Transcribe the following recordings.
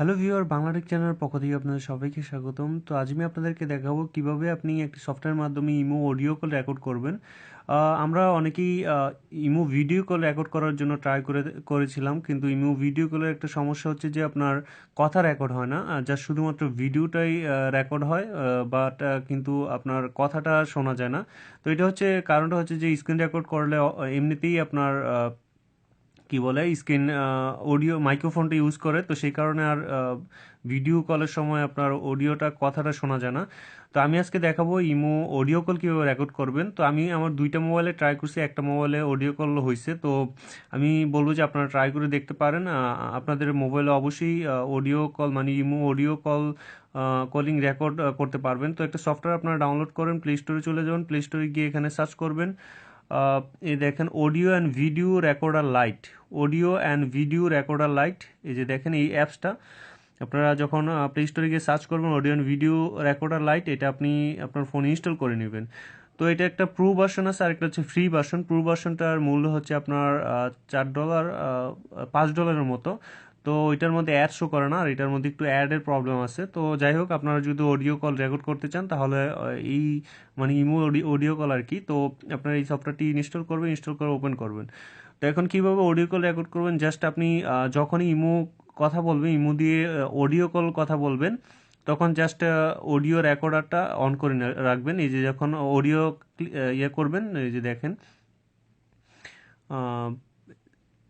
Hello viewer Bangla Tech চ্যানেলের পক্ষ থেকে আপনাদের সবাইকে স্বাগতম। তো আজ আমি আপনাদেরকে দেখাবো কীভাবে আপনি একটি সফটওয়্যার মাধ্যমে ইমো অডিও কল রেকর্ড করবেন। আমরা অনেকেই ইমো ভিডিও কল রেকর্ড করার জন্য ট্রাই করে, করেছিলাম, কিন্তু ইমো ভিডিও কলের একটা সমস্যা হচ্ছে যে আপনার কথা রেকর্ড হয় না। যা শুধুমাত্র ভিডিওটাই রেকর্ড হয় বাট কিন্তু আপনার কথাটা শোনা যায় না। তো এটা হচ্ছে, কারণটা হচ্ছে যে স্ক্রিন রেকর্ড করলে, এমনিতেই আপনার কি বলে, স্ক্রিন অডিও মাইক্রোফোনটা ইউজ করে। তো সেই কারণে আর ভিডিও কলের সময় আপনার অডিওটা কথাটা শোনা যায় না। তো আমি আজকে দেখাবো ইমো অডিও কল কীভাবে রেকর্ড করবেন। তো আমি আমার দুইটা মোবাইলে ট্রাই করছি। একটা মোবাইলে অডিও কল হয়েছে তো আমি বলব যে আপনারা ট্রাই করে দেখতে পারেন। আপনাদের মোবাইলে অবশ্যই অডিও কল মানে Imo audio call calling record করতে পারবেন। তো একটা সফটওয়্যার আপনারা ডাউনলোড করেন প্লে স্টোরে চলে যাবেন। প্লে স্টোরে গিয়ে এখানে সার্চ করবেন। এই দেখেন audio and video recorder lite audio and video recorder lite এই যে দেখেন এই অ্যাপসটা আপনারা যখন প্লে স্টোরে গিয়ে সার্চ করবেন audio and video recorder lite এটা আপনি আপনার ফোনে ইনস্টল করে নেবেন। তো এটা একটা প্রো ভার্সন আছে আর একটা হচ্ছে ফ্রি ভার্সন প্রো ভার্সনটার মূল্য হচ্ছে আপনার চার ডলার পাঁচ ডলারের মতো। তো এটার মধ্যে অ্যাড শো করে না, আর এটার মধ্যে একটু অ্যাডের প্রবলেম আছে। তো যাই হোক, আপনারা যদি অডিও কল রেকর্ড করতে চান, তাহলে এই মানে ইমো অডিও কল আর কি। তো আপনারা এই সফটওয়্যারটি ইনস্টল করবেন ইনস্টল করে ওপেন করবেন। তো এখন কীভাবে অডিও কল রেকর্ড করবেন? জাস্ট আপনি যখনই ইমো কথা বলবেন ইমো দিয়ে অডিও কল কথা বলবেন, তখন জাস্ট অডিও রেকর্ডারটা অন করে রাখবেন। এই যে যখন অডিও ইয়ে করবেন, এই যে দেখেন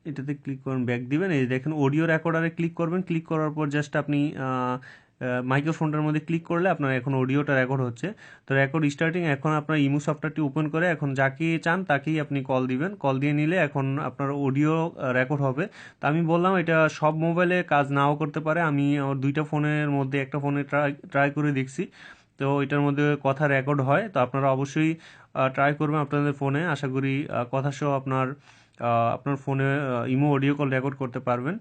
এটাতে ক্লিক করুন ব্যাক দিবেন। এই দেখেন অডিও রেকর্ডারে ক্লিক করবেন। ক্লিক করার পর জাস্ট আপনি মাইক্রোফোনটার মধ্যে ক্লিক করলে আপনার এখন অডিওটা রেকর্ড হচ্ছে। তো রেকর্ড স্টার্টিং এখন আপনার ইমো সফটওয়্যারটি ওপেন করে, এখন যাকে চান তাকেই আপনি কল দিবেন। কল দিয়ে নিলে এখন আপনার অডিও রেকর্ড হবে। তো আমি বললাম, এটা সব মোবাইলে কাজ নাও করতে পারে। আমি আমার দুইটা ফোনের মধ্যে একটা ফোনে ট্রাই ট্রাই করে দেখছি। তো এটার মধ্যে কথা রেকর্ড হয়। তো আপনারা অবশ্যই ট্রাই করবেন আপনাদের ফোনে আশা করি কথা সহ আপনার আপনার ফোনে ইমো অডিও কল রেকর্ড করতে পারবেন।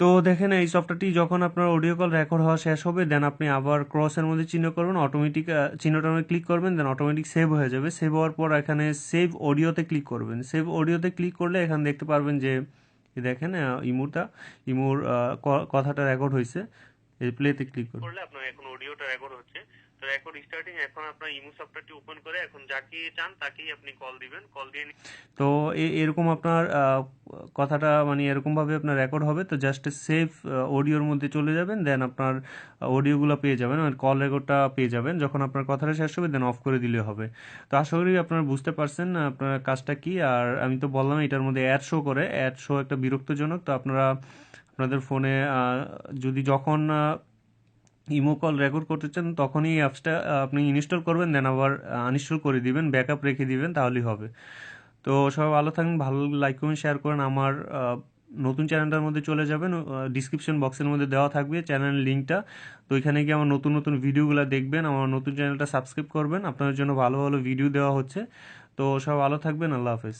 তো দেখেন, এই সফটওয়্যারটি যখন আপনার অডিও কল রেকর্ড হওয়া শেষ হবে দেন আপনি আবার ক্রসের মধ্যে চিহ্ন করবেন অটোমেটিক চিহ্নটা ক্লিক করবেন দেন অটোমেটিক সেভ হয়ে যাবে। সেভ হওয়ার পর এখানে সেভ অডিওতে ক্লিক করবেন। সেভ অডিওতে ক্লিক করলে এখানে দেখতে পারবেন যে, দেখেন ইমোটা ইমোর কথাটা রেকর্ড হয়েছে। এই প্লেতে ক্লিক করলে আপনার এখন অডিওটা রেকর্ড হচ্ছে। তো রেকর্ড স্টার্টিং এখন আপনার ইমো সফটওয়্যারটি ওপেন করে এখন যাকে চান তাকেই আপনি কল দিবেন। কল দিয়ে তো এরকম আপনার কথাটা মানে এরকম ভাবে আপনার রেকর্ড হবে। তো জাস্ট সেভ অডিওর মধ্যে চলে যাবেন দেন আপনার অডিওগুলো পেয়ে যাবেন। আর কল রেকর্ডটা পেয়ে যাবেন। যখন আপনার কথাটা শেষ হবে দেন অফ করে দিলে হবে। তো আশা করি আপনারা বুঝতে পারছেন আপনার কাজটা কি। আর আমি তো বললাম এটার মধ্যে অ্যাড শো করে। অ্যাড শো একটা বিরক্তজনক। তো আপনারা আপনাদের ফোনে যদি যখন ইমো কল রেকর্ড করতে চান, তখনই অ্যাপসটা আপনি ইনস্টল করবেন দেন আবার আনইনস্টল করে দিবেন ব্যাকআপ রেখে দিবেন, তাহলেই হবে। তো সবাই ভালো থাকবেন, ভালো লাইক করুন শেয়ার করেন। আমার নতুন চ্যানেলটার মধ্যে চলে যাবেন ডিসক্রিপশন বক্সের মধ্যে দেওয়া থাকবে চ্যানেলের লিঙ্কটা তো এখানে গিয়ে আমার নতুন নতুন ভিডিওগুলো দেখবেন, আমার নতুন চ্যানেলটা সাবস্ক্রাইব করবেন। আপনাদের জন্য ভালো ভালো ভিডিও দেওয়া হচ্ছে। তো সব ভালো থাকবেন, আল্লাহ হাফেজ।